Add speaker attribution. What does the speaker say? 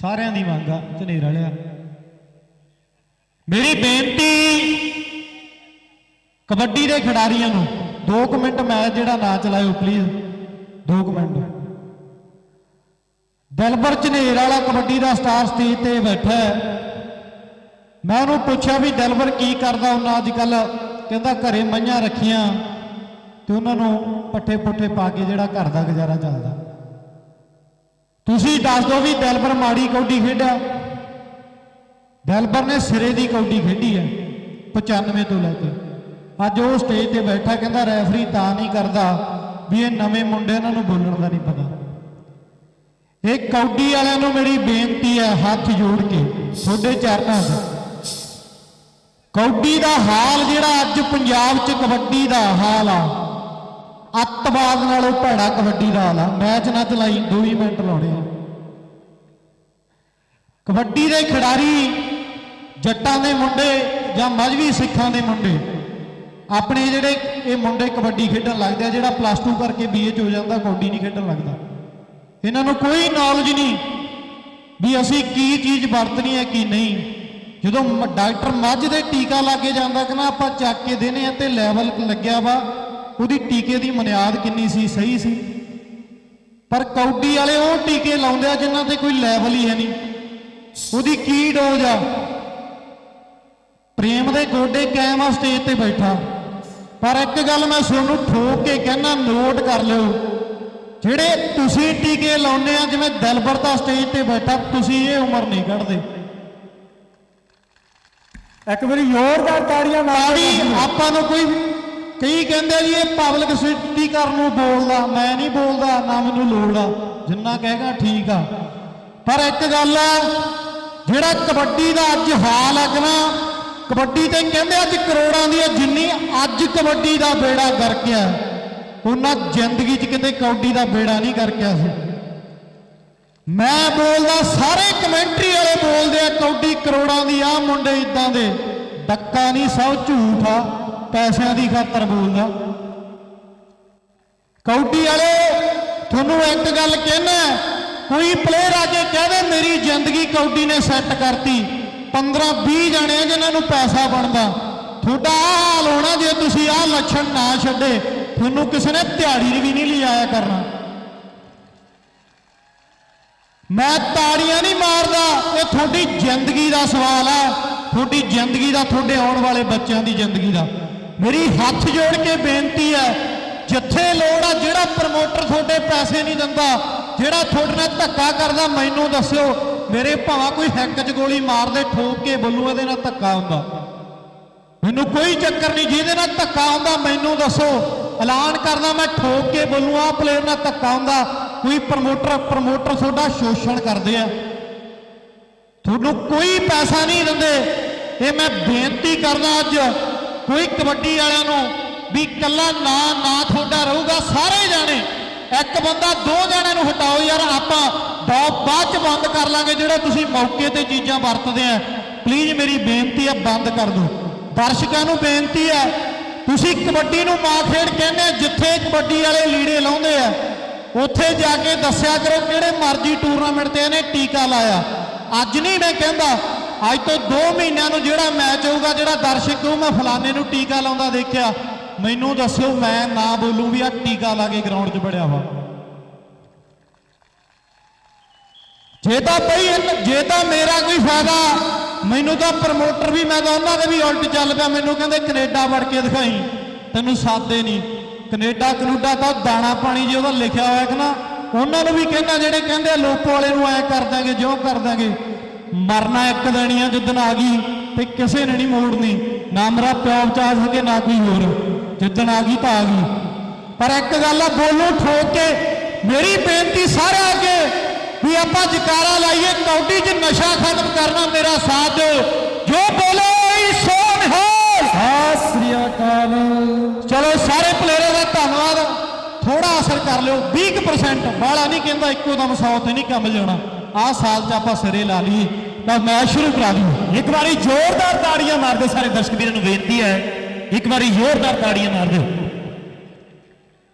Speaker 1: ਸਾਰਿਆਂ ਦੀ ਮੰਗ ਆ, ਝਨੇਰ ਵਾਲਿਆ ਮੇਰੀ ਬੇਨਤੀ ਕਬੱਡੀ ਦੇ ਖਿਡਾਰੀਆਂ ਨੂੰ 2 ਮਿੰਟ ਮੈਚ ਜਿਹੜਾ ਨਾ ਚਲਾਇਓ ਪਲੀਜ਼ 2 ਮਿੰਟ। ਦਿਲਬਰ ਝਨੇਰ ਵਾਲਾ ਕਬੱਡੀ ਦਾ ਸਟਾਰ ਸਟੇਜ ਤੇ ਬੈਠਾ ਮੈਂ ਉਹਨੂੰ ਪੁੱਛਿਆ ਵੀ ਦਿਲਬਰ ਕੀ ਕਰਦਾ, ਉਹਨਾਂ ਅੱਜ ਕੱਲ ਕਹਿੰਦਾ ਘਰੇ ਮਈਆਂ ਰੱਖੀਆਂ ਤੇ ਉਹਨਾਂ ਨੂੰ ਪੱਠੇ ਪੁੱਠੇ ਪਾ ਕੇ ਜਿਹੜਾ ਘਰ ਦਾ ਗੁਜ਼ਾਰਾ ਚੱਲਦਾ। ਤੁਸੀਂ ਦੱਸ ਦਿਓ ਵੀ ਦਿਲਬਰ ਮਾੜੀ ਕੌਡੀ ਖੇਡਿਆ। ਦਿਲਬਰ ਨੇ ਸਿਰੇ ਦੀ ਕੌਡੀ ਖੇਡੀ ਹੈ 95 ਤੋਂ ਲੈ ਕੇ। ਅੱਜ ਉਹ ਸਟੇਜ ਤੇ ਬੈਠਾ, ਕਹਿੰਦਾ ਰੈਫਰੀ ਤਾਂ ਨਹੀਂ ਕਰਦਾ ਵੀ ਇਹ ਨਵੇਂ ਮੁੰਡੇ ਇਹਨਾਂ ਨੂੰ ਬੋਲਣ ਦਾ ਨਹੀਂ ਪਤਾ। ਇਹ ਕੌਡੀ ਵਾਲਿਆਂ ਨੂੰ ਮੇਰੀ ਬੇਨਤੀ ਹੈ, ਹੱਥ ਜੋੜ ਕੇ, ਤੁਹਾਡੇ ਚਰਨਾਂ 'ਚ ਕੌਡੀ ਦਾ ਹਾਲ ਜਿਹੜਾ ਅੱਜ ਪੰਜਾਬ 'ਚ ਕਬੱਡੀ ਦਾ ਹਾਲ ਆ ਅੱਤਵਾਦ ਨਾਲੋਂ ਭੈੜਾ ਕਬੱਡੀ ਦਾ ਹਾਲ ਮੈਚ ਨਾ ਚਲਾਈ 2 ਹੀ ਮਿੰਟ ਲਾਉਣੇ ਆ। ਕਬੱਡੀ ਦੇ ਖਿਡਾਰੀ, ਜੱਟਾਂ ਦੇ ਮੁੰਡੇ ਜਾਂ ਮਜਵੀ ਸਿੱਖਾਂ ਦੇ ਮੁੰਡੇ। ਆਪਣੇ ਜਿਹੜੇ ਇਹ ਮੁੰਡੇ ਕਬੱਡੀ ਖੇਡਣ ਲੱਗਦੇ ਆ, ਜਿਹੜਾ ਪਲੱਸ 2 ਕਰਕੇ ਬੀਏ ਚ ਹੋ ਜਾਂਦਾ, ਕਬੱਡੀ ਨਹੀਂ ਖੇਡਣ ਲੱਗਦਾ। ਇਹਨਾਂ ਨੂੰ ਕੋਈ ਨੌਲੇਜ ਨਹੀਂ ਵੀ ਅਸੀਂ ਕੀ ਚੀਜ਼ ਵਰਤਣੀ ਹੈ, ਕੀ ਨਹੀਂ। ਜਦੋਂ ਡਾਕਟਰ ਮੱਝ ਦੇ ਟੀਕਾ ਲੱਗੇ ਜਾਂਦਾ ਕਿ ਨਾ ਆਪਾਂ ਚੱਕ ਕੇ ਦੇਨੇ ਆ ਤੇ ਲੈਵਲ ਲੱਗਿਆ ਵਾ। ਉਹਦੀ ਟੀਕੇ ਦੀ ਬੁਨਿਆਦ ਕਿੰਨੀ ਸੀ ਸਹੀ ਸੀ? ਪਰ ਕੌਡੀ ਵਾਲੇ ਉਹ ਟੀਕੇ ਲਾਉਂਦੇ ਆ ਜਿਨ੍ਹਾਂ ਤੇ ਕੋਈ ਲੈਵਲ ਹੀ ਹੈ ਨਹੀਂ। ਉਹਦੀ ਕੀ ਡੋਜ਼ ਆ? ਪ੍ਰੇਮ ਦੇ ਗੋਡੇ ਕਾਇਮ ਆ ਸਟੇਜ ਤੇ ਬੈਠਾ। ਪਰ ਇੱਕ ਗੱਲ ਮੈਂ ਤੁਹਾਨੂੰ ਠੋਕ ਕੇ ਕਹਿਣਾ ਨੋਟ ਕਰ ਲਿਓ। ਜਿਹੜੇ ਤੁਸੀਂ ਟੀਕੇ ਲਾਉਂਦੇ ਆ ਜਿਵੇਂ ਦਿਲਬਰ ਦਾ ਸਟੇਜ ਤੇ ਬੈਠਾ ਤੁਸੀਂ ਇਹ ਉਮਰ ਨਹੀਂ ਕੱਢਦੇ।
Speaker 2: ਇੱਕ ਵਾਰੀ ਜ਼ੋਰਦਾਰ ਤਾੜੀਆਂ ਮਾਰੋ
Speaker 1: ਤਾੜੀ ਆਪਾਂ ਨੂੰ ਕੋਈ ਕਈ ਕਹਿੰਦੇ ਆ ਜੀ, ਇਹ ਪਬਲਿਕ ਸਿਟੀ ਕਰਨ ਨੂੰ ਬੋਲਦਾ, ਮੈਂ ਨਹੀਂ ਬੋਲਦਾ, ਨਾ ਮੈਨੂੰ ਲੋੜ ਆ, ਜਿੰਨਾ ਕਹੇਗਾ ਠੀਕ ਆ। ਪਰ ਇੱਕ ਗੱਲ ਆ, ਜਿਹੜਾ ਕਬੱਡੀ ਦਾ ਅੱਜ ਹਾਲ ਆ ਕਿ ਨਾ ਕਬੱਡੀ ਤੇ ਕਹਿੰਦੇ ਅੱਜ ਕਰੋੜਾਂ ਦੀ ਆ ਜਿੰਨੀ ਅੱਜ ਕਬੱਡੀ ਦਾ ਬੇੜਾ ਗਰਕਿਆ, ਉਹਨਾਂ ਜ਼ਿੰਦਗੀ 'ਚ ਕਿਤੇ ਕੌਡੀ ਦਾ ਬੇੜਾ ਨਹੀਂ ਗਰਕਿਆ ਸੀ। ਮੈਂ ਬੋਲਦਾ, ਸਾਰੇ ਕਮੈਂਟਰੀ ਵਾਲੇ ਬੋਲਦੇ ਆ ਕੌਡੀ ਕਰੋੜਾਂ ਦੀ ਆ ਮੁੰਡੇ ਇਦਾਂ ਦੇ, ਡੱਕਾ ਨਹੀਂ ਸਭ ਝੂਠ ਆ। ਪੈਸਿਆਂ ਦੀ ਖਾਤਰ ਬੋਲਦਾ। ਕੌਡੀ ਵਾਲੇ, ਤੁਹਾਨੂੰ ਇੱਕ ਗੱਲ ਕਹਿਣਾ ਕੋਈ ਪਲੇਅਰ ਆ ਕੇ ਕਹਦੇ ਮੇਰੀ ਜ਼ਿੰਦਗੀ ਕੌਡੀ ਨੇ ਸੈੱਟ ਕਰਤੀ। 15 20 ਜਣੇ ਆ ਜਿਨ੍ਹਾਂ ਨੂੰ ਪੈਸਾ ਬਣਦਾ। ਤੁਹਾਡਾ ਆਹ ਹਾਲ ਹੋਣਾ ਜੇ ਤੁਸੀਂ ਆਹ ਲੱਛਣ ਨਾ ਛੱਡੇ, ਤੁਹਾਨੂੰ ਕਿਸੇ ਨੇ ਦਿਹਾੜੀ ਵੀ ਨਹੀਂ ਲਿਆਇਆ ਕਰਨਾ। ਮੈਂ ਤਾੜੀਆਂ ਨਹੀਂ ਮਾਰਦਾ, ਇਹ ਤੁਹਾਡੀ ਜ਼ਿੰਦਗੀ ਦਾ ਸਵਾਲ ਆ। ਤੁਹਾਡੀ ਜ਼ਿੰਦਗੀ ਦਾ, ਤੁਹਾਡੇ ਆਉਣ ਵਾਲੇ ਬੱਚਿਆਂ ਦੀ ਜ਼ਿੰਦਗੀ ਦਾ। ਮੇਰੀ ਹੱਥ ਜੋੜ ਕੇ ਬੇਨਤੀ ਹੈ, ਜਿੱਥੇ ਲੋੜ ਆ, ਜਿਹੜਾ ਪ੍ਰਮੋਟਰ ਤੁਹਾਡੇ ਪੈਸੇ ਨਹੀਂ ਦਿੰਦਾ, ਜਿਹੜਾ ਤੁਹਾਡੇ ਨਾਲ ਧੱਕਾ ਕਰਦਾ, ਮੈਨੂੰ ਦੱਸਿਓ, ਮੇਰੇ ਭਾਵੇਂ ਕੋਈ ਹੈਕ 'ਚ ਗੋਲੀ ਮਾਰ ਦੇ ਠੋਕ ਕੇ ਬੋਲੂ ਇਹਦੇ ਨਾਲ ਧੱਕਾ ਹੁੰਦਾ। ਮੈਨੂੰ ਕੋਈ ਚੱਕਰ ਨਹੀਂ, ਜਿਹਦੇ ਨਾਲ ਧੱਕਾ ਹੁੰਦਾ, ਮੈਨੂੰ ਦੱਸੋ। ਐਲਾਨ ਕਰਦਾ ਮੈਂ ਠੋਕ ਕੇ ਬੋਲੂ ਆ ਪਲੇਅਰ ਨਾਲ ਧੱਕਾ ਹੁੰਦਾ, ਕੋਈ ਪ੍ਰਮੋਟਰ ਪ੍ਰਮੋਟਰ ਤੁਹਾਡਾ ਸ਼ੋਸ਼ਣ ਕਰਦੇ ਆ। ਤੁਹਾਨੂੰ ਕੋਈ ਪੈਸਾ ਨਹੀਂ ਦਿੰਦੇ। ਇਹ ਮੈਂ ਬੇਨਤੀ ਕਰਦਾ ਅੱਜ ਕੋਈ ਕਬੱਡੀ ਵਾਲਿਆਂ ਨੂੰ ਵੀ ਇਕੱਲਾ ਨਾ ਨਾ ਤੁਹਾਡਾ ਰਹੂਗਾ, ਸਾਰੇ ਜਾਣੇ। ਇੱਕ ਬੰਦਾ, ਦੋ ਜਣਿਆਂ ਨੂੰ ਹਟਾਓ ਯਾਰ, ਆਪਾਂ ਦੋ ਬਾਅਦ ਚ ਬੰਦ ਕਰ ਲਾਂਗੇ ਜਿਹੜਾ ਤੁਸੀਂ ਮੌਕੇ ਤੇ ਚੀਜ਼ਾਂ ਵਰਤਦੇ ਆ। ਪਲੀਜ਼ ਮੇਰੀ ਬੇਨਤੀ ਹੈ ਬੰਦ ਕਰ ਦਿਓ। ਦਰਸ਼ਕਾਂ ਨੂੰ ਬੇਨਤੀ ਹੈ ਤੁਸੀਂ ਕਬੱਡੀ ਨੂੰ ਮਾਂ ਖੇਡ ਕਹਿੰਦੇ ਜਿੱਥੇ ਕਬੱਡੀ ਵਾਲੇ ਲੀੜੇ ਲਾਉਂਦੇ ਆ, ਉੱਥੇ ਜਾ ਕੇ ਦੱਸਿਆ ਕਰੋ ਕਿਹੜੇ ਮਰਜ਼ੀ ਟੂਰਨਾਮੈਂਟ ਤੇ ਇਹਨੇ ਟੀਕਾ ਲਾਇਆ। ਅੱਜ ਨਹੀਂ ਮੈਂ ਕਹਿੰਦਾ ਅੱਜ ਤੋਂ 2 ਮਹੀਨਿਆਂ ਨੂੰ ਜਿਹੜਾ ਮੈਚ ਹੋਊਗਾ, ਜਿਹੜਾ ਦਰਸ਼ਕ ਕਹੂ ਮੈਂ ਫਲਾਣੇ ਨੂੰ ਟੀਕਾ ਲਾਉਂਦਾ ਦੇਖਿਆ। ਮੈਨੂੰ ਦੱਸਿਓ, ਮੈਂ ਨਾ ਬੋਲੂ ਵੀ ਆ ਟੀਕਾ ਲਾ ਕੇ ਗਰਾਊਂਡ 'ਚ ਵੜਿਆ ਵਾ। ਜੇ ਤਾਂ ਬਈ ਜੇ ਤਾਂ ਮੇਰਾ ਕੋਈ ਫਾਇਦਾ, ਮੈਨੂੰ ਤਾਂ ਪ੍ਰਮੋਟਰ ਵੀ, ਮੈਂ ਤਾਂ ਉਹਨਾਂ ਦੇ ਵੀ ਉਲਟ ਚੱਲ ਪਿਆ। ਮੈਨੂੰ ਕਹਿੰਦੇ ਕੈਨੇਡਾ ਵੜ ਕੇ ਦਿਖਾਈ। ਤੈਨੂੰ ਸਾਦੇ ਨਹੀਂ ਕੈਨੇਡਾ, ਕਨੂਡਾ ਤਾਂ ਦਾਣਾ ਪਾਣੀ ਜੇ ਉਹਦਾ ਲਿਖਿਆ ਹੋਇਆ ਕਿ ਨਾ, ਉਹਨਾਂ ਨੂੰ ਵੀ ਕਹਿੰਦਾ, ਜਿਹੜੇ ਕਹਿੰਦੇ ਆ, ਲੋਕੋ ਵਾਲੇ ਨੂੰ ਐ ਕਰ ਦਾਂਗੇ ਜੋ ਕਰ ਦਾਂਗੇ ਮਰਨਾ ਇੱਕ ਦੇਣੀ ਆ ਜਿੱਦਣ ਆ ਗਈ ਤੇ ਕਿਸੇ ਨੇ ਨਹੀਂ ਮੋੜਨੀ। ਨਾ ਮੇਰਾ ਪਿਓ ਬਚਾ ਸਕੇ ਨਾ ਕੋਈ ਹੋਰ। ਜਿੱਦਣ ਆ ਗਈ ਤਾਂ ਆ ਗਈ। ਪਰ ਇੱਕ ਗੱਲ ਆ ਬੋਲੂ ਠੋਕ ਕੇ ਮੇਰੀ ਬੇਨਤੀ ਸਾਰਿਆਂ ਅੱਗੇ ਵੀ ਆਪਾਂ ਜਕਾਰਾ ਲਾਈਏ ਕੌਡੀ 'ਚ ਨਸ਼ਾ ਖਤਮ ਕਰਨਾ ਮੇਰਾ ਸਾਥ ਦਿਓ। ਜੋ ਬੋਲੇ ਸੋ ਨਿਹਾਲ
Speaker 2: ਸਤਿ ਸ੍ਰੀ ਅਕਾਲ।
Speaker 1: ਚਲੋ ਸਾਰੇ ਪਲੇਅਰਾਂ ਦਾ ਧੰਨਵਾਦ। ਥੋੜਾ ਅਸਰ ਕਰ ਲਿਓ 20% ਬਾਲਾ ਨਹੀਂ ਕਹਿੰਦਾ ਇੱਕੋ ਦਮ 100 ਤੇ ਨਹੀਂ ਕੰਮ ਜਾਣਾ। ਆਹ ਸਾਲ 'ਚ ਆਪਾਂ ਸਿਰੇ ਲਾ ਲਈਏ। ਤਾਂ ਮੈਚ ਸ਼ੁਰੂ ਕਰਾ ਦਈਏ
Speaker 2: ਇੱਕ ਵਾਰੀ ਜ਼ੋਰਦਾਰ ਤਾੜੀਆਂ ਮਾਰਦੇ ਸਾਰੇ ਦਰਸ਼ਕ ਵੀਰਾਂ ਨੂੰ ਬੇਨਤੀ ਹੈ। ਇੱਕ ਵਾਰੀ ਜ਼ੋਰਦਾਰ ਤਾੜੀਆਂ ਮਾਰ ਦਿਓ